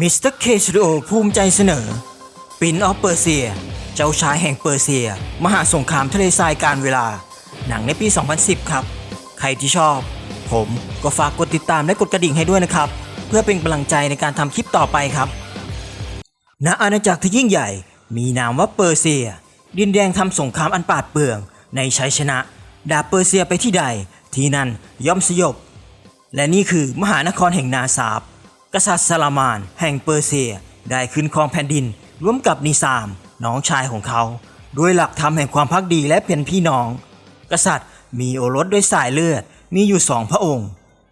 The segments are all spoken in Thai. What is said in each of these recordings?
มิสเตอร์เคสตูโอภูมิใจเสนอปินออฟเปอร์เซีย เจ้าชายแห่งเปอร์เซีย มหาสงครามทะเลทรายการเวลา หนังในปี 2010 ครับ ใครที่ชอบ ผมก็ฝากกดติดตามและกดกระดิ่งให้ด้วยนะครับ เพื่อเป็นกำลังใจในการทำคลิปต่อไปครับ ณ อาณาจักรที่ยิ่งใหญ่ มีนามว่าเปอร์เซีย ดินแดงทำสงครามอันปาดเปรื่อง ในชัยชนะ ดาบเปอร์เซียไปที่ใด ที่นั่นย่อมสยบ และนี่คือมหานครแห่งนาซาบ กษัตริย์ซาลามาน แห่งเปอร์เซีย ได้ขึ้นครองแผ่นดิน ร่วมกับนิซาม น้องชายของเขา ด้วยหลักธรรมแห่งความพักดีและเป็นพี่น้อง กษัตริย์มีโอรสด้วยสายเลือดมีอยู่สองพระองค์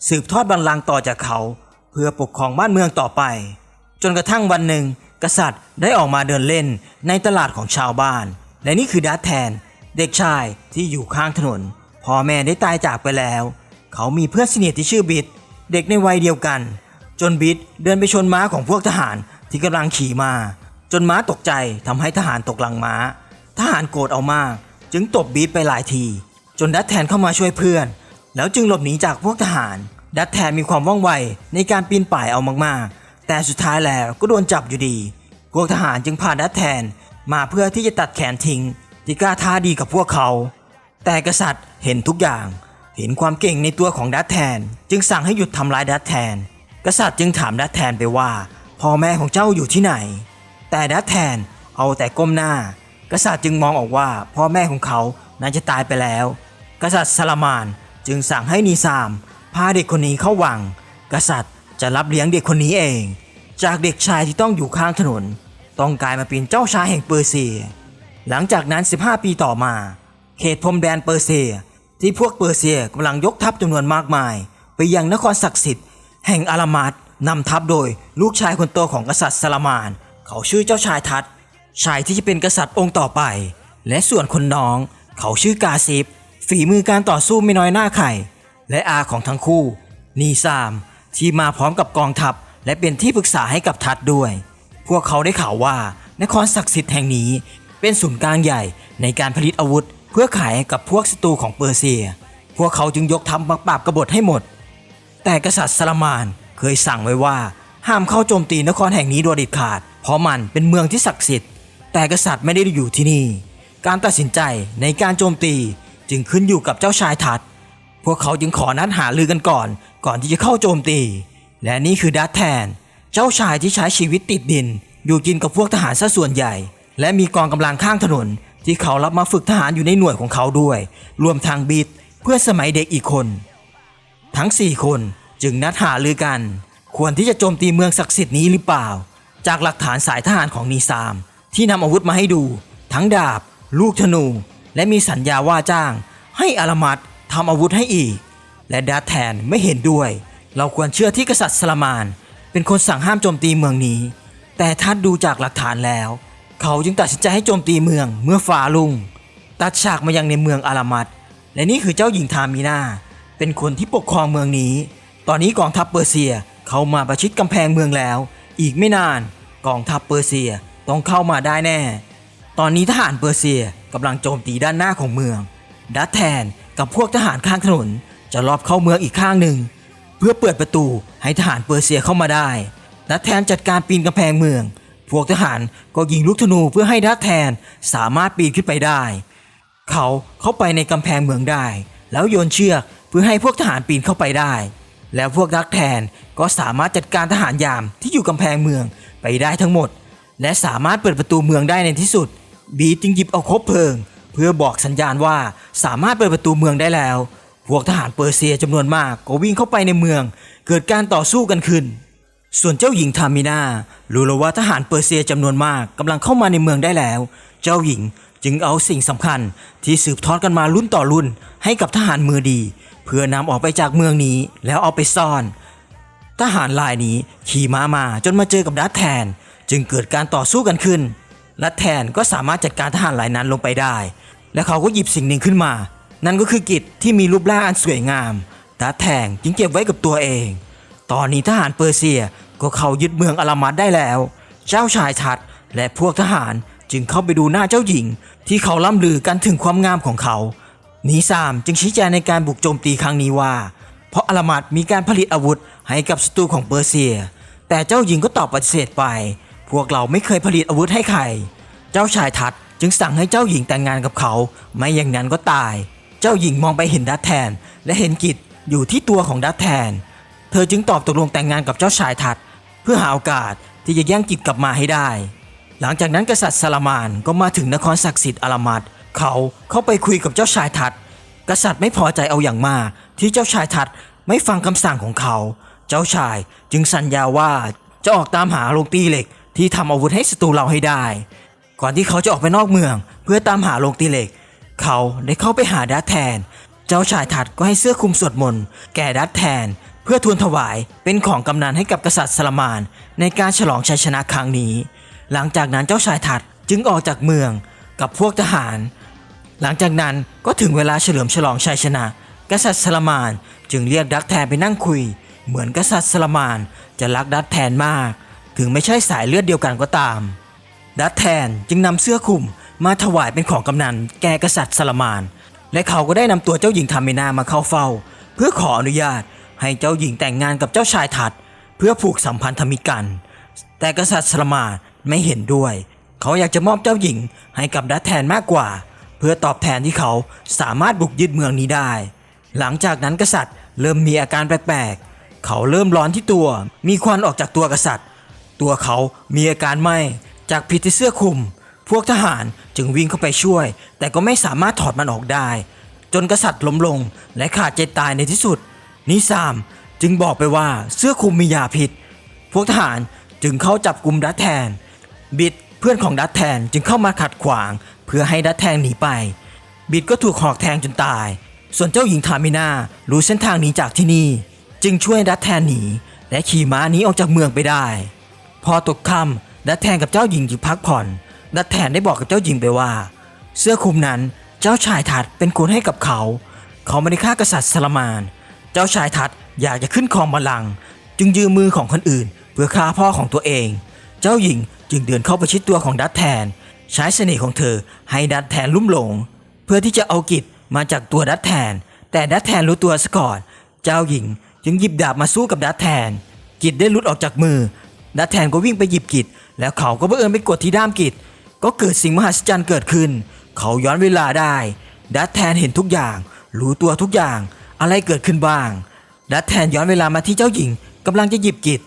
สืบทอดบัลลังก์ต่อจากเขา เพื่อปกครองบ้านเมืองต่อไป จนกระทั่งวันหนึ่ง กษัตริย์ได้ออกมาเดินเล่นในตลาดของชาวบ้าน และนี่คือดัตแทน เด็กชายที่อยู่ข้างถนนพ่อแม่ได้ตายจากไปแล้ว เขามีเพื่อนสนิทที่ชื่อบิด เด็กในวัยเดียวกัน จนบิดเดินไปชนม้าของพวกทหารที่กำลังขี่มา จนม้าตกใจทำให้ทหารตกหลังม้า ทหารโกรธเอามาก จึงตบบีดไปหลายที จนดัตแทนเข้ามาช่วยเพื่อน แล้วจึงหลบหนีจากพวกทหาร ดัตแทนมีความว่องไวในการปีนป่ายเอามากๆ แต่สุดท้ายแล้วก็โดนจับอยู่ดี พวกทหารจึงพาดัตแทนมาเพื่อที่จะตัดแขนทิ้งที่กล้าท้าดีกับพวกเขา แต่กษัตริย์เห็นทุกอย่าง เห็นความเก่งในตัวของดัตแทน จึงสั่งให้หยุดทำร้ายดัตแทน กษัตริย์จึงถามดัตแทนไปว่า พ่อแม่ของเจ้าอยู่ที่ไหน แต่ดัตแทนเอาแต่ก้มหน้า กษัตริย์จึงมองออกว่าพ่อแม่ของเขาน่าจะตายไปแล้ว กษัตริย์ซาลามานจึงสั่งให้นีซาม พาเด็กคนนี้เข้าวัง กษัตริย์จะรับเลี้ยงเด็กคนนี้เอง จากเด็กชายที่ต้องอยู่ข้างถนน ต้องกลายมาเป็นเจ้าชายแห่งเปอร์เซีย หลังจากนั้น 15 ปีต่อมา เขตพรมแดนเปอร์เซีย ที่พวกเปอร์เซียกำลังยกทัพจำนวนมากมาย ไปยังนครศักดิ์สิทธิ์ แห่งอารามัดนำทัพโดยลูกชายคนโตของกษัตริย์ซาลามาน เขาชื่อเจ้าชายทัตชายที่จะเป็นกษัตริย์องค์ต่อไป และส่วนคนน้อง เขาชื่อกาซิบฝีมือการต่อสู้ไม่น้อยหน้าใครและอาของทั้งคู่ นีซาม ที่มาพร้อมกับกองทัพ และเป็นที่ปรึกษาให้กับทัตด้วย พวกเขาได้ข่าวว่านครศักดิ์สิทธิ์แห่งนี้ เป็นศูนย์กลางใหญ่ในการผลิตอาวุธ เพื่อขายกับพวกศัตรูของเปอร์เซีย พวกเขาจึงยกทัพมาปราบกบฏให้หมด แต่กษัตริย์ซาลามานเคยสั่งไว้ว่า ห้ามเข้าโจมตีนครแห่งนี้โดยเด็ดขาด เพราะมันเป็นเมืองที่ศักดิ์สิทธิ์ แต่กษัตริย์ไม่ได้อยู่ที่นี่ การตัดสินใจในการโจมตีจึงขึ้นอยู่กับเจ้าชายทัตพวกเขาจึงขอนัดหาลือกันก่อน ก่อนที่จะเข้าโจมตี และนี่คือดัตแทน เจ้าชายที่ใช้ชีวิตติดดิน อยู่กินกับพวกทหารซะส่วนใหญ่ และมีกองกำลังข้างถนน ที่เขารับมาฝึกทหารอยู่ในหน่วยของเขาด้วย รวมทางบิดเพื่อสมัยเด็กอีกคน ทั้ง 4 คนจึงนัดหาลือกัน ควรที่จะโจมตีเมืองศักดิ์สิทธิ์นี้หรือเปล่า จากหลักฐานสายทหารของนีซาม ที่นำอาวุธมาให้ดู ทั้งดาบ ลูกธนู และมีสัญญาว่าจ้าง ให้อารามัดทำอาวุธให้อีก และดาแทนไม่เห็นด้วย เราควรเชื่อที่กษัตริย์สลามาน เป็นคนสั่งห้ามโจมตีเมืองนี้ แต่ถ้าดูจากหลักฐานแล้ว เขาจึงตัดสินใจให้โจมตีเมืองเมื่อฟ้าลุงตัดฉากมายังในเมืองอารามัดและนี่คือเจ้าหญิงทามีนา เป็นคนที่ปกครองเมืองนี้ ตอนนี้กองทัพเปอร์เซียเข้ามาประชิดกำแพงเมืองแล้ว อีกไม่นานกองทัพเปอร์เซียต้องเข้ามาได้แน่ ตอนนี้ทหารเปอร์เซียกำลังโจมตีด้านหน้าของเมือง ดัตแทนกับพวกทหารข้างถนนจะรอบเข้าเมืองอีกข้างหนึ่ง เพื่อเปิดประตูให้ทหารเปอร์เซียเข้ามาได้ ดัตแทนจัดการปีนกำแพงเมือง พวกทหารก็ยิงลูกธนูเพื่อให้ดัตแทนสามารถปีนขึ้นไปได้ เขาเข้าไปในกำแพงเมืองได้ แล้วโยนเชือก พื่อให้พวกทหารปีนเข้าไปได้ แล้วพวกดักแทนก็สามารถจัดการทหารยามที่อยู่กำแพงเมืองไปได้ทั้งหมด และสามารถเปิดประตูเมืองได้ในที่สุด บีจึงหยิบเอาคบเพลิง เพื่อบอกสัญญาณว่าสามารถเปิดประตูเมืองได้แล้ว พวกทหารเปอร์เซียจำนวนมากก็วิ่งเข้าไปในเมือง เกิดการต่อสู้กันขึ้น ส่วนเจ้าหญิงทามินารู้แล้วว่าทหารเปอร์เซียจำนวนมากกำลังเข้ามาในเมืองได้แล้ว เจ้าหญิงจึงเอาสิ่งสำคัญที่สืบทอดกันมารุ่นต่อรุ่นให้กับทหารมือดี เพื่อนำออกไปจากเมืองนี้แล้วเอาไปซ่อน ทหารลายนี้ขี่ม้ามาจนมาเจอกับดัตแทน จึงเกิดการต่อสู้กันขึ้นดัตแทนก็สามารถจัดการทหารลายนั้นลงไปได้ และเขาก็หยิบสิ่งหนึ่งขึ้นมา นั่นก็คือกิจที่มีรูปร่างอันสวยงามดัตแทนจึงเก็บไว้กับตัวเอง ตอนนี้ทหารเปอร์เซียก็เข้ายึดเมืองอารามัดได้แล้ว เจ้าชายทัดและพวกทหารจึงเข้าไปดูหน้าเจ้าหญิง ที่เขาล่ำลือกันถึงความงามของเขา นีซามจึงชี้แจงในการบุกโจมตีครั้งนี้ว่า เพราะอารามัดมีการผลิตอาวุธให้กับศัตรูของเปอร์เซียแต่แต่เจ้าหญิงก็ตอบปฏิเสธไป พวกเราไม่เคยผลิตอาวุธให้ใคร เจ้าชายทัดจึงสั่งให้เจ้าหญิงแต่งงานกับเขา ไม่อย่างนั้นก็ตาย เจ้าหญิงมองไปเห็นดัตแทน และเห็นกิจอยู่ที่ตัวของดัตแทน เธอจึงตอบตกลงแต่งงานกับเจ้าชายทัดเพื่อหาโอกาสที่จะแย่งกิจกลับมาให้ได้ หลังจากนั้นกษัตริย์ซาลามานก็มาถึงนครศักดิ์สิทธิ์อารามัด เขาเข้าไปคุยกับเจ้าชายทัดกษัตริย์ไม่พอใจเอาอย่างมากที่เจ้าชายทัดไม่ฟังคำสั่งของเขา เจ้าชายจึงสัญญาว่าจะออกตามหาโรงตีเหล็กที่ทำอาวุธให้ศัตรูเราให้ได้ ก่อนที่เขาจะออกไปนอกเมือง เพื่อตามหาโรงตีเหล็ก เขาได้เข้าไปหาดัตแทน เจ้าชายทัดก็ให้เสื้อคลุมสวดมนต์แก่ดัตแทน เพื่อทูลถวายเป็นของกำนันให้กับกษัตริย์ซาลามาน ในการฉลองชัยชนะครั้งนี้ หลังจากนั้นเจ้าชายทัดจึงออกจากเมืองกับพวกทหาร หลังจากนั้นก็ถึงเวลาเฉลิมฉลองชัยชนะ กษัตริย์ซาลามานจึงเรียกดักแทนไปนั่งคุย เหมือนกษัตริย์ซาลามานจะรักดักแทนมาก ถึงไม่ใช่สายเลือดเดียวกันก็ตาม ดัตแทนจึงนำเสื้อคลุมมาถวายเป็นของกำนันแก่กษัตริย์ซาลามาน และเขาก็ได้นำตัวเจ้าหญิงทามินามาเข้าเฝ้า เพื่อขออนุญาตให้เจ้าหญิงแต่งงานกับเจ้าชายทัด เพื่อผูกสัมพันธมิตรกัน แต่กษัตริย์ซาลามานไม่เห็นด้วย เขาอยากจะมอบเจ้าหญิงให้กับดัตแทนมากกว่า พื่อตอบแทนที่เขาสามารถบุกยึดเมืองนี้ได้ หลังจากนั้นกษัตริย์เริ่มมีอาการแปลกๆ เขาเริ่มร้อนที่ตัว มีควันออกจากตัวกษัตริย์ ตัวเขามีอาการไหม้จากพิษที่เสื้อคลุม พวกทหารจึงวิ่งเข้าไปช่วย แต่ก็ไม่สามารถถอดมันออกได้ จนกษัตริย์ล้มลงและขาดใจตายในที่สุด นิซามจึงบอกไปว่าเสื้อคลุมมียาพิษ พวกทหารจึงเข้าจับกลุ่มดัตแทน บิดเพื่อนของดัตแทนจึงเข้ามาขัดขวาง เพื่อให้ดัตแทนหนีไป บิดก็ถูกหอกแทงจนตาย ส่วนเจ้าหญิงทามินารู้เส้นทางหนีจากที่นี่ จึงช่วยดัตแทนหนีและขี่ม้าหนีออกจากเมืองไปได้ พอตกค่ำดัตแทนกับเจ้าหญิงจึงพักผ่อน ดัตแทนได้บอกกับเจ้าหญิงไปว่า เสื้อคลุมนั้นเจ้าชายทัดเป็นคนให้กับเขา เขาไม่ได้ฆ่ากษัตริย์ซาลามาน เจ้าชายทัดอยากจะขึ้นครองบัลลังก์จึงยืมมือของคนอื่น เพื่อฆ่าพ่อของตัวเอง เจ้าหญิงจึงเดินเข้าไปชิดตัวของดัตแทน ใช้เสน่ห์ของเธอให้ดัตแทนลุ่มหลง เพื่อที่จะเอากิจมาจากตัวดัตแทน แต่ดัตแทนรู้ตัวซะก่อน เจ้าหญิงจึงหยิบดาบมาสู้กับดัตแทน กิจได้หลุดออกจากมือดัตแทนก็วิ่งไปหยิบกิจ แล้วเขาก็บังเอิญไปกดที่ด้ามกิจ ก็เกิดสิ่งมหัศจรรย์เกิดขึ้น เขาย้อนเวลาได้ดัตแทนเห็นทุกอย่าง รู้ตัวทุกอย่าง อะไรเกิดขึ้นบ้างดัตแทนย้อนเวลามาที่เจ้าหญิงกำลังจะหยิบกิจ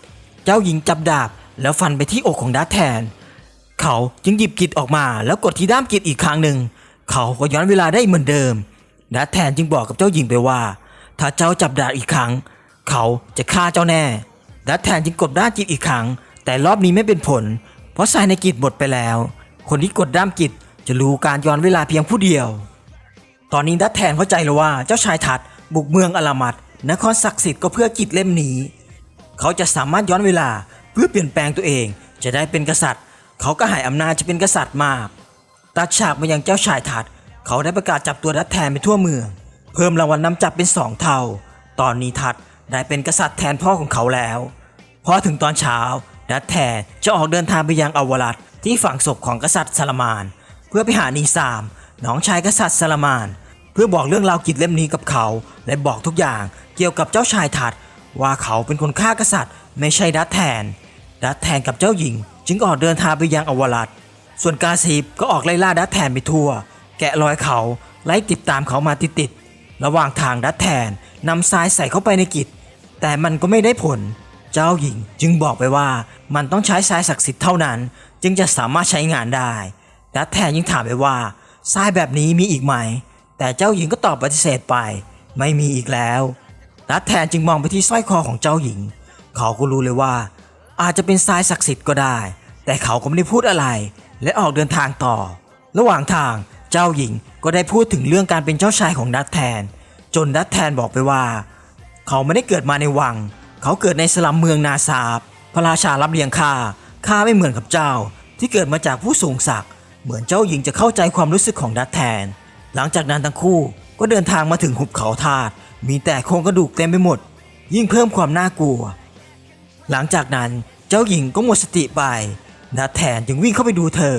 เจ้าหญิงจับดาบแล้วฟันไปที่อกของดัตแทน เขาจึงหยิบกิจออกมาแล้วกดที่ด้ามกิจอีกครั้งหนึ่ง เขาก็ย้อนเวลาได้เหมือนเดิมดัตแทนจึงบอกกับเจ้าหญิงไปว่า ถ้าเจ้าจับดาบอีกครั้ง เขาจะฆ่าเจ้าแน่ดัตแทนจึงกดด้ามกิจอีกครั้ง แต่รอบนี้ไม่เป็นผล เพราะทรายในกิจหมดไปแล้ว คนที่กดด้ามกิจจะรู้การย้อนเวลาเพียงผู้เดียว ตอนนี้ดัตแทนเข้าใจแล้วว่าเจ้าชายทัดบุกเมืองอลามัดนครศักดิ์สิทธิ์ก็เพื่อกิจเล่มนี้ เขาจะสามารถย้อนเวลาเพื่อเปลี่ยนแปลงตัวเองจะได้เป็นกษัตริย์ เขาก็หายอำนาจจะเป็นกษัตริย์มากตัดฉากมายังเจ้าชายทัดเขาได้ประกาศจับตัวดัตแทนไปทั่วเมือง เพิ่มรางวัลนำจับเป็นสองเท่า ตอนนี้ทัดได้เป็นกษัตริย์แทนพ่อของเขาแล้วพอถึงตอนเช้าดัตแทนจะออกเดินทางไปยังอวรัตที่ฝังศพของกษัตริย์ซาลามาน เพื่อไปหานีซามน้องชายกษัตริย์ซาลามาน เพื่อบอกเรื่องราวกิจเล่มนี้กับเขา และบอกทุกอย่างเกี่ยวกับเจ้าชายทัดว่าเขาเป็นคนฆ่ากษัตริย์ ไม่ใช่ดัตแทน ดัตแทนกับเจ้าหญิง จึงออกเดินทางไปยังอวรัตส่วนกาซีบก็ออกไล่ล่าดัตแทนไปทั่ว แกะรอยเขาไล่ติดตามเขามาติดๆระหว่างทางดัตแทนนำทรายใส่เข้าไปในกิจ แต่มันก็ไม่ได้ผล เจ้าหญิงจึงบอกไปว่ามันต้องใช้ทรายศักดิ์สิทธิ์เท่านั้น จึงจะสามารถใช้งานได้ดัตแทนยังถามไปว่าทรายแบบนี้มีอีกไหม แต่เจ้าหญิงก็ตอบปฏิเสธไป ไม่มีอีกแล้วดัตแทนจึงมองไปที่สร้อยคอของเจ้าหญิง เขาก็รู้เลยว่า อาจจะเป็นทรายศักดิ์สิทธิ์ก็ได้ แต่เขาก็ไม่ได้พูดอะไร และออกเดินทางต่อ ระหว่างทางเจ้าหญิงก็ได้พูดถึงเรื่องการเป็นเจ้าชายของดัตแทน จนดัตแทนบอกไปว่า เขาไม่ได้เกิดมาในวัง เขาเกิดในสลัมเมืองนาซาบพระราชารับเลี้ยงข้าข้าไม่เหมือนกับเจ้า ที่เกิดมาจากผู้สูงศักดิ์เหมือนเจ้าหญิงจะเข้าใจความรู้สึกของดัตแทน หลังจากนั้นทั้งคู่ก็เดินทางมาถึงหุบเขาธาตุมีแต่โครงกระดูกเต็มไปหมด ยิ่งเพิ่มความน่ากลัว หลังจากนั้นเจ้าหญิงก็หมดสติไปดัตแทนจึงวิ่งเข้าไปดูเธอ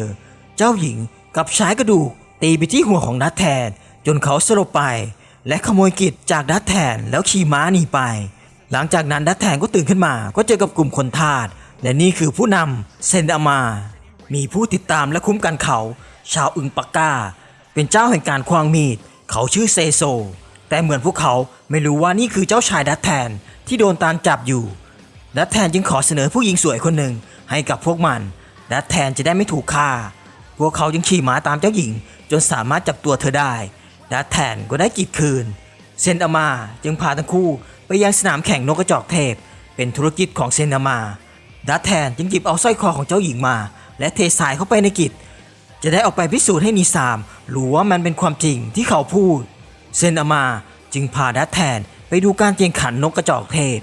เจ้าหญิงกับใช้กระดูกตีไปที่หัวของดัตแทน จนเขาสลบไป และขโมยกิจจากดัตแทนแล้วขี่ม้าหนีไป หลังจากนั้นดัตแทนก็ตื่นขึ้นมา ก็เจอกับกลุ่มคนทาสและนี่คือผู้นำเซนอามา มีผู้ติดตามและคุ้มกันเขา ชาวอึงปักกาเป็นเจ้าแห่งการควางมีด เขาชื่อเซโซ แต่เหมือนพวกเขาไม่รู้ว่านี่คือเจ้าชายดัตแทนที่โดนตามจับอยู่ ดัตแทนจึงขอเสนอผู้หญิงสวยคนหนึ่งให้กับพวกมัน ดัตแทนจะได้ไม่ถูกฆ่า พวกเขาจึงขี่ม้าตามเจ้าหญิง จนสามารถจับตัวเธอได้ ดัตแทนก็ได้กิดคืน เซนอามาจึงพาทั้งคู่ไปยังสนามแข่งนกกระจอกเทพ เป็นธุรกิจของเซนอามา ดัตแทนจึงหยิบเอาสร้อยคอของเจ้าหญิงมา และเทสายเข้าไปในกิจ จะได้ออกไปพิสูจน์ให้นีซามรู้ว่ามันเป็นความจริงที่เขาพูด เซนอามาจึงพาดัตแทนไปดูการแข่งขันนกกระจอกเทพ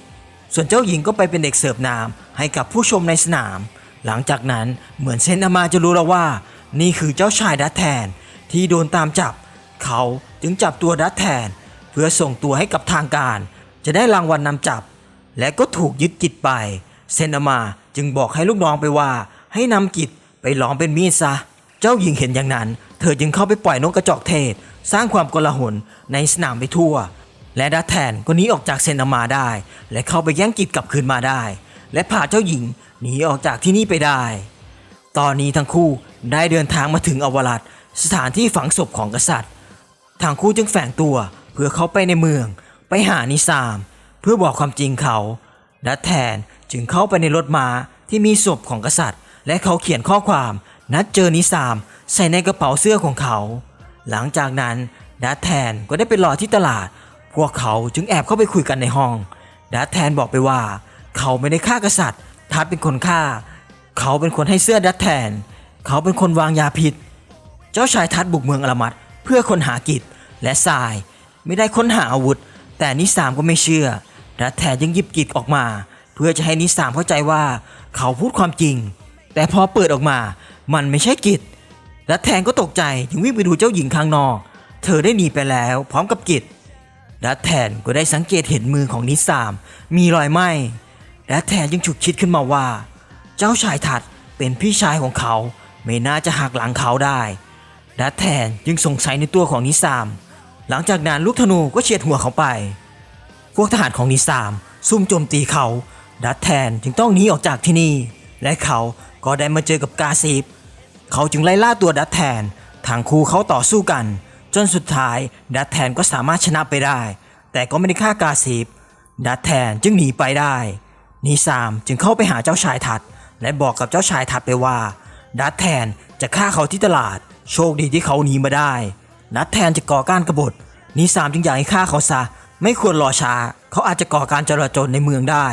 ส่วนเจ้าหญิงก็ไปเป็นเด็กเสิร์ฟน้ำให้กับผู้ชมในสนาม หลังจากนั้นเหมือนเซนอามาจะรู้แล้วว่า นี่คือเจ้าชายดัตแทนที่โดนตามจับ เขาจึงจับตัวดัตแทน เพื่อส่งตัวให้กับทางการ จะได้รางวัลนนำจับ และก็ถูกยึดกิจไป เซนอามาจึงบอกให้ลูกน้องไปว่า ให้นำกิจไปหลอมเป็นมีดซะ เจ้าหญิงเห็นอย่างนั้น เธอจึงเข้าไปปล่อยนกกระจอกเทศ สร้างความกลาหลในสนามไปทั่ว และดัตแทนก็หนีออกจากเซนอามาได้ และเข้าไปแย่งกิจกลับคืนมาได้ และพาเจ้าหญิงหนีออกจากที่นี่ไปได้ ตอนนี้ทั้งคู่ได้เดินทางมาถึงอวรัตสถานที่ฝังศพของกษัตริย์ทางคู่จึงแฝงตัวเพื่อเข้าไปในเมือง ไปหานิสาม เพื่อบอกความจริงเขาดัตแทนจึงเข้าไปในรถม้าที่มีศพของกษัตริย์ และเขาเขียนข้อความ นัดเจอนิสาม ใส่ในกระเป๋าเสื้อของเขา หลังจากนั้นดัตแทนก็ได้ไปรอที่ตลาด พวกเขาจึงแอบเข้าไปคุยกันในห้องดัตแทนบอกไปว่า เขาไม่ได้ฆ่ากษัตริย์ ทัดเป็นคนฆ่า เขาเป็นคนให้เสื้อดัตแทน เขาเป็นคนวางยาพิษ เจ้าชายทัดบุกเมืองอลามัดเพื่อค้นหากิจและทราย ไม่ได้ค้นหาอาวุธ แต่นิสามก็ไม่เชื่อดัตแทนยังหยิบกิจออกมา เพื่อจะให้นิสามเข้าใจว่าเขาพูดความจริง แต่พอเปิดออกมา มันไม่ใช่กิจดัตแทนก็ตกใจจึงวิ่งไปดูเจ้าหญิงข้างนอก เธอได้หนีไปแล้ว พร้อมกับกิจ ดัตแทนก็ได้สังเกตเห็นมือของนิสาม มีรอยไหม้ดัตแทนจึงฉุกคิดขึ้นมาว่า เจ้าชายทัดเป็นพี่ชายของเขา ไม่น่าจะหักหลังเขาได้ดัตแทนจึงสงสัยในตัวของนิสาม หลังจากนั้นลูกธนูก็เฉียดหัวเขาไป พวกทหารของนิสาม ซุ่มโจมตีเขาดัตแทนจึงต้องหนีออกจากที่นี่ และเขาก็ได้มาเจอกับกาซีฟเขาจึงไล่ล่าตัวดัตแทนทางคู่เขาต่อสู้กัน จนสุดท้ายดัตแทนก็สามารถชนะไปได้ แต่ก็ไม่ได้ฆ่ากาซีฟดัตแทนจึงหนีไปได้นิสามจึงเข้าไปหาเจ้าชายทัด และบอกกับเจ้าชายทัดไปว่าดัตแทนจะฆ่าเขาที่ตลาด โชคดีที่เขาหนีมาได้ดัตแทนจะก่อการกรบฏนิสามจึงอยากให้ฆ่าเขาซะ ไม่ควรรอช้า เขาอาจจะก่อการจราจรในเมืองได้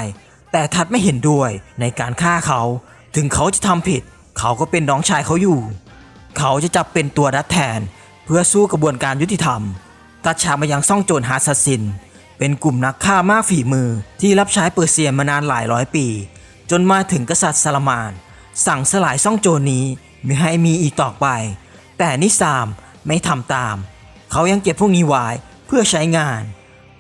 แต่ทัดไม่เห็นด้วยในการฆ่าเขา ถึงเขาจะทำผิด เขาก็เป็นน้องชายเขาอยู่ เขาจะจับเป็นตัวดัตแทน เพื่อสู้กระบวนการยุติธรรม ตัดฉากมายังซ่องโจรฮาซัสซิน เป็นกลุ่มนักฆ่ามากฝีมือที่รับใช้เปอร์เซียมานานหลายร้อยปี จนมาถึงกษัตริย์ซาลามาน สั่งสลายซ่องโจรนี้ไม่ให้มีอีกต่อไป แต่นิสามไม่ทำตาม เขายังเก็บพวกนี้ไว้เพื่อใช้งาน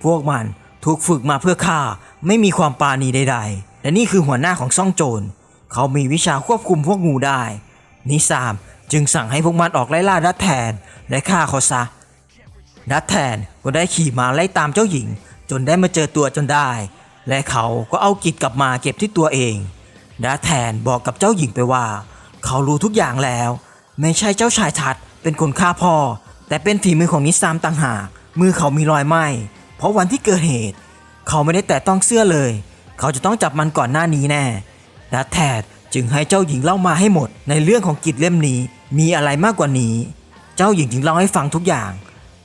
พวกมันถูกฝึกมาเพื่อฆ่าไม่มีความปราณีใด ๆ และนี่คือหัวหน้าของซ่องโจร เขามีวิชาควบคุมพวกงูได้ นิสาม จึงสั่งให้พวกมันออกไล่ล่าดัตแทนและฆ่าเขาซะดัตแทนก็ได้ขี่ม้าไล่ตามเจ้าหญิง จนได้มาเจอตัวจนได้ และเขาก็เอากิจกลับมาเก็บที่ตัวเองดัตแทนบอกกับเจ้าหญิงไปว่า เขารู้ทุกอย่างแล้ว ไม่ใช่เจ้าชายทัดเป็นคนฆ่าพ่อ แต่เป็นฝีมือของนิสามต่างหากมือเขามีรอยไหมเพราะวันที่เกิดเหตุ เขาไม่ได้แตะต้องเสื้อเลย เขาจะต้องจับมันก่อนหน้านี้แน่ดัตแทนจึงให้เจ้าหญิงเล่ามาให้หมดในเรื่องของกิจเล่มนี้ มีอะไรมากกว่านี้ เจ้าหญิงจึงเล่าให้ฟังทุกอย่าง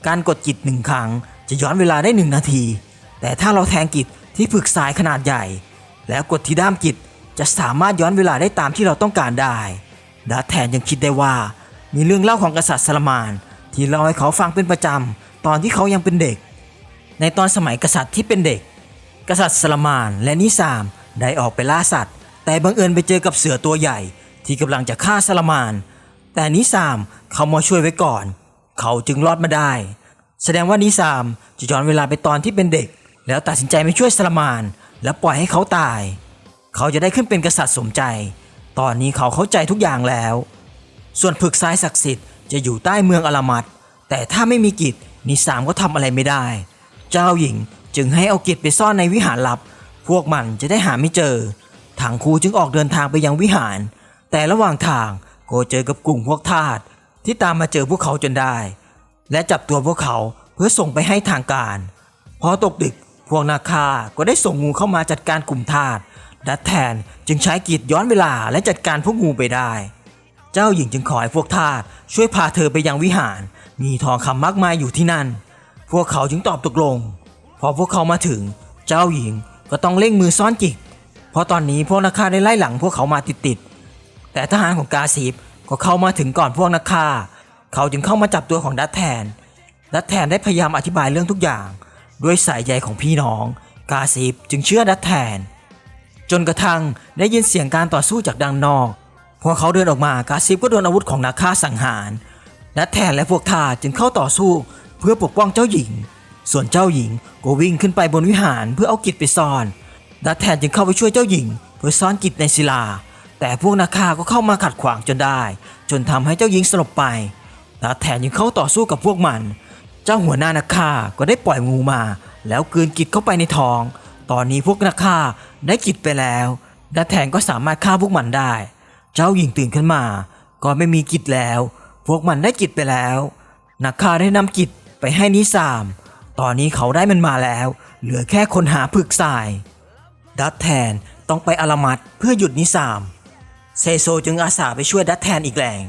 การกดจิตหนึ่งครั้งจะย้อนเวลาได้หนึ่งนาที แต่ถ้าเราแทงกิจที่ฝึกสายขนาดใหญ่ แล้วกดที่ด้ามกิจจะสามารถย้อนเวลาได้ตามที่เราต้องการได้ดัตแทนยังคิดได้ว่า มีเรื่องเล่าของกษัตริย์ซาลามาน ที่เล่าให้เขาฟังเป็นประจำตอนที่เขายังเป็นเด็ก ในตอนสมัยกษัตริย์ที่เป็นเด็ก กษัตริย์ซาลามานและนิสามได้ออกไปล่าสัตว์ แต่บังเอิญไปเจอกับเสือตัวใหญ่ ที่กำลังจะฆ่าซาลามาน แต่นิสามเขามาช่วยไว้ก่อน เขาจึงรอดมาได้ แสดงว่านิสามจะย้อนเวลาไปตอนที่เป็นเด็ก แล้วตัดสินใจไม่ช่วยซาลามาน และปล่อยให้เขาตาย เขาจะได้ขึ้นเป็นกษัตริย์สมใจ ตอนนี้เขาเข้าใจทุกอย่างแล้ว ส่วนผึกซ้ายศักดิ์สิทธิ์จะอยู่ใต้เมืองอลามัดแต่ถ้าไม่มีกิจนิสามก็ทำอะไรไม่ได้ เจ้าหญิงจึงให้เอากิจไปซ่อนในวิหารลับ พวกมันจะได้หาไม่เจอทางครูจึงออกเดินทางไปยังวิหาร แต่ระหว่างทาง ก็เจอกับกลุ่มพวกทาสที่ตามมาเจอพวกเขาจนได้ และจับตัวพวกเขาเพื่อส่งไปให้ทางการ พอตกดึกพวกนาคาก็ได้ส่งงูเข้ามาจัดการกลุ่มทาสดัดแทนจึงใช้กีดย้อนเวลาและจัดการพวกงูไปได้ เจ้าหญิงจึงขอให้พวกทาสช่วยพาเธอไปยังวิหาร มีทองคำมากมายอยู่ที่นั่น พวกเขาจึงตอบตกลง พอพวกเขามาถึง เจ้าหญิงก็ต้องเร่งมือซ่อนจิก เพราะตอนนี้พวกนักฆ่าได้ไล่หลังพวกเขามาติดๆ แต่ทหารของกาซีฟก็เข้ามาถึงก่อนพวกนักฆ่า เขาจึงเข้ามาจับตัวของดัตแทน ดัตแทนได้พยายามอธิบายเรื่องทุกอย่าง ด้วยสายใยของพี่น้อง กาซีฟจึงเชื่อดัตแทน จนกระทั่งได้ยินเสียงการต่อสู้จากดังนอก พอเขาเดินออกมากาซิบก็โดนอาวุธของนักฆ่าสังหารนัดแทนและพวกทาจึงเข้าต่อสู้เพื่อปกป้องเจ้าหญิง ส่วนเจ้าหญิงก็วิ่งขึ้นไปบนวิหารเพื่อเอากิจไปซ่อนนัดแทนจึงเข้าไปช่วยเจ้าหญิง เพื่อซ่อนกิจในศิลา แต่พวกนักฆ่าก็เข้ามาขัดขวางจนได้ จนทำให้เจ้าหญิงสลบไปนัดแทนยังเข้าต่อสู้กับพวกมัน เจ้าหัวหน้านักฆ่าก็ได้ปล่อยงูมา แล้วกืนกิจเข้าไปในท้อง ตอนนี้พวกนักฆ่าได้กิจไปแล้วนัดแทนก็สามารถฆ่าพวกมันได้ เจ้าหญิงตื่นขึ้นมา ก็ไม่มีกิจแล้ว พวกมันได้กิจไปแล้ว นักฆ่าได้นำกิจไปให้นิสาม ตอนนี้เขาได้มันมาแล้ว เหลือแค่คนหาผึกทราย ดัตแทนต้องไปอารามัดเพื่อหยุดนิสาม เซโซจึงอาสาไปช่วยดัตแทนอีกแรง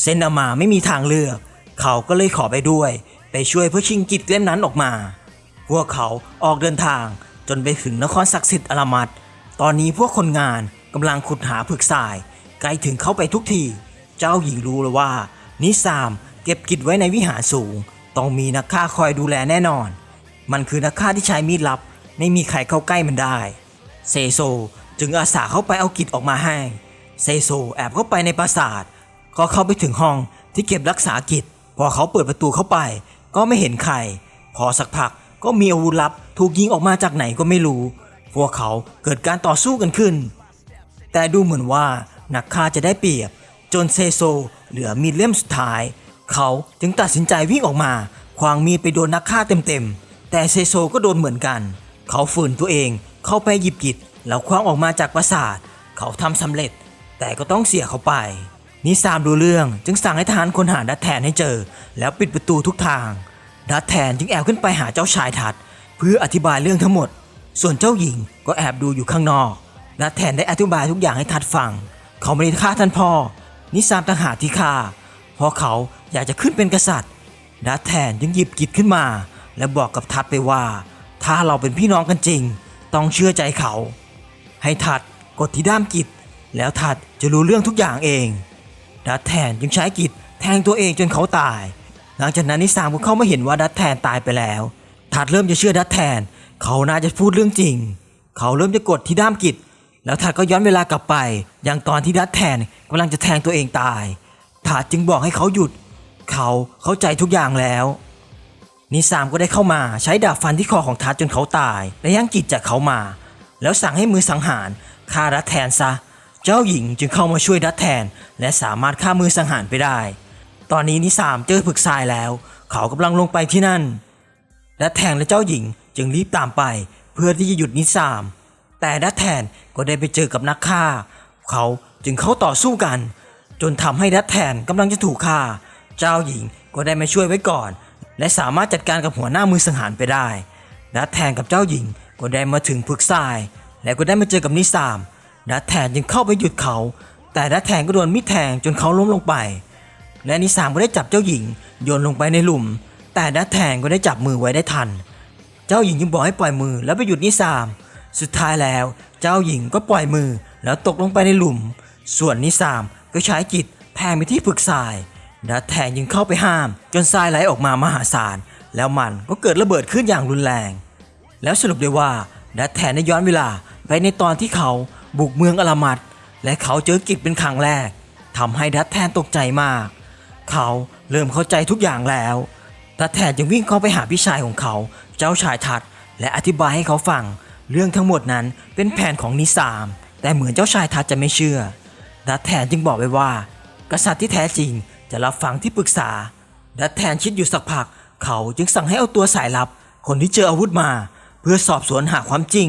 เซนนามาไม่มีทางเลือก เขาก็เลยขอไปด้วย ไปช่วยเพื่อชิงกิจเล่มนั้นออกมา พวกเขาออกเดินทางจนไปถึงนครศักดิ์สิทธิ์อารามัดตอนนี้พวกคนงานกำลังขุดหาผึกทราย ใกล้ถึงเข้าไปทุกที เจ้าหญิงรู้แล้วว่า นิสามเก็บกิจไว้ในวิหารสูง ต้องมีนักฆ่าคอยดูแลแน่นอน มันคือนักฆ่าที่ใช้มีดลับ ไม่มีใครเข้าใกล้มันได้ เซโซจึงอาสาเข้าไปเอากิจออกมาให้ เซโซแอบเข้าไปในปราสาท ก็เข้าไปถึงห้องที่เก็บรักษากิจ พอเขาเปิดประตูเข้าไป ก็ไม่เห็นใคร พอสักพักก็มีอาวุธลับถูกยิงออกมาจากไหนก็ไม่รู้ พวกเขาเกิดการต่อสู้กันขึ้น แต่ดูเหมือนว่านักฆ่าจะได้เปรียบ จนเซโซเหลือมีดเล่มสุดท้าย เขาจึงตัดสินใจวิ่งออกมาควางมีดไปโดนนักฆ่าเต็มๆ แต่เซโซก็โดนเหมือนกัน เขาฝืนตัวเองเข้าไปหยิบกิจแล้วคว้างออกมาจากปราสาท เขาทำสำเร็จ แต่ก็ต้องเสียเขาไป นิสามดูเรื่องจึงสั่งให้ทหารคนหาดัตแทนให้เจอ แล้วปิดประตูทุกทาง ดัตแทนจึงแอบขึ้นไปหาเจ้าชายทัด เพื่ออธิบายเรื่องทั้งหมด ส่วนเจ้าหญิงก็แอบดูอยู่ข้างนอก ดัตแทนได้อธิบายทุกอย่างให้ทัดฟัง เขาไม่ได้ฆ่าท่านพ่อ นิสามต่างหากที่ฆ่า เพราะเขาอยากจะขึ้นเป็นกษัตริย์ ดัตแทนยังหยิบกิจขึ้นมา และบอกกับทัดไปว่า ถ้าเราเป็นพี่น้องกันจริง ต้องเชื่อใจเขา ให้ทัดกดที่ด้ามกิจ แล้วทัดจะรู้เรื่องทุกอย่างเอง ดัตแทนจึงใช้กิจแทงตัวเองจนเขาตาย หลังจากนั้นนิสามก็เข้ามาเห็นว่าดัตแทนตายไปแล้ว ทัดเริ่มจะเชื่อดัตแทน เขาน่าจะพูดเรื่องจริง เขาเริ่มจะกดที่ด้ามกิจ แล้วทัดก็ย้อนเวลากลับไป ยังตอนที่ดัตแทนกำลังจะแทงตัวเองตาย ทัดจึงบอกให้เขาหยุด เขาเข้าใจทุกอย่างแล้วนิสามก็ได้เข้ามาใช้ดาบฟันที่คอของทัดจนเขาตาย และย่างกิจจากเขามา แล้วสั่งให้มือสังหารฆ่าดัตแทนซะ เจ้าหญิงจึงเข้ามาช่วยดัตแทน และสามารถฆ่ามือสังหารไปได้ ตอนนี้นิสามเจอผึกทรายแล้ว เขากำลังลงไปที่นั่นดัตแทนและเจ้าหญิงจึงรีบตามไป เพื่อที่จะหยุดนิสาม แต่ดัตแทนก็ได้ไปเจอกับนักฆ่า เขาจึงเข้าต่อสู้กัน จนทำให้ดัตแทนกำลังจะถูกฆ่า เจ้าหญิงก็ได้มาช่วยไว้ก่อน และสามารถจัดการกับหัวหน้ามือสังหารไปได้ดัตแทนกับเจ้าหญิงก็ได้มาถึงผึกทราย และก็ได้มาเจอกับนิสาม ดัตแทนจึงเข้าไปหยุดเขา แต่ดัตแทนก็โดนมิดแทงจนเขาล้มลงไป และนิสามก็ได้จับเจ้าหญิงโยนลงไปในหลุม แต่ดัตแทนก็ได้จับมือไว้ได้ทัน เจ้าหญิงจึงบอกให้ปล่อยมือแล้วไปหยุดนิสาม สุดท้ายแล้วเจ้าหญิงก็ปล่อยมือแล้วตกลงไปในหลุม ส่วนนิสามก็ใช้จิตแทงไปที่ผึกทรายดัตแทนยังเข้าไปห้าม จนทรายไหลออกมามหาศาล แล้วมันก็เกิดระเบิดขึ้นอย่างรุนแรง แล้วสรุปได้ว่าดัตแทนได้ย้อนเวลาไปในตอนที่เขา บุกเมืองอลามัดและเขาเจอกิจเป็นครั้งแรกทำให้ดัตแทนตกใจมาก เขาเริ่มเข้าใจทุกอย่างแล้วดัตแทนจึงวิ่งเข้าไปหาพี่ชายของเขา เจ้าชายทัดและอธิบายให้เขาฟัง เรื่องทั้งหมดนั้นเป็นแผนของนิสาม แต่เหมือนเจ้าชายทัดจะไม่เชื่อดัตแทนจึงบอกไปว่า กษัตริย์ที่แท้จริงจะรับฟังที่ปรึกษาดัตแทนคิดอยู่สักพัก เขาจึงสั่งให้เอาตัวสายลับ คนที่เจออาวุธมา เพื่อสอบสวนหาความจริง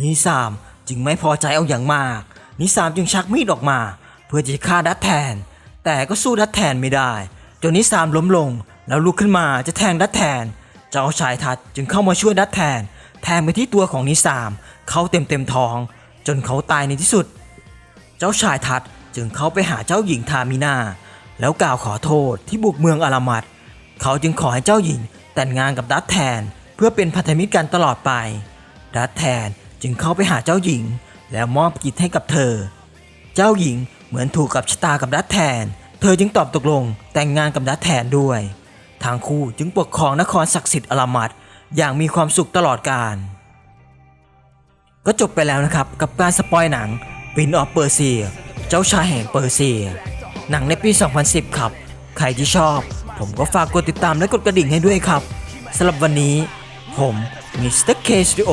นิสาม จึงไม่พอใจเอาอย่างมาก นิสามจึงชักมีดออกมา เพื่อจะฆ่าดัตแทน แต่ก็สู้ดัตแทนไม่ได้ จนนิสามล้มลง แล้วลุกขึ้นมาจะแทงดัตแทน เจ้าชายทัดจึงเข้ามาช่วยดัตแทน แทงไปที่ตัวของนิสาม เข้าเต็มเต็มท้อง จนเขาตายในที่สุด เจ้าชายทัดจึงเข้าไปหาเจ้าหญิงทามินาแล้วกล่าวขอโทษที่บุกเมืองอารามัดเขาจึงขอให้เจ้าหญิงแต่งงานกับดัตแทน เพื่อเป็นพันธมิตรกันตลอดไป ดัตแทน จึงเข้าไปหาเจ้าหญิง แล้วมอบกิจให้กับเธอ เจ้าหญิงเหมือนถูกกับชะตากับดัตแทน เธอจึงตอบตกลงแต่งงานกับดัตแทนด้วย ทางคู่จึงปกครองนครศักดิ์สิทธิ์อารามัดอย่างมีความสุขตลอดกาลก็จบไปแล้วนะครับกับการสปอยหนัง Prince of Persia เจ้าชายแห่งเปอร์เซีย หนังในปี 2010 ครับ ใครที่ชอบ ผมก็ฝากกดติดตามและกดกระดิ่งให้ด้วยครับสำหรับวันนี้ ผมมิสเตอร์เคสตูดิโอ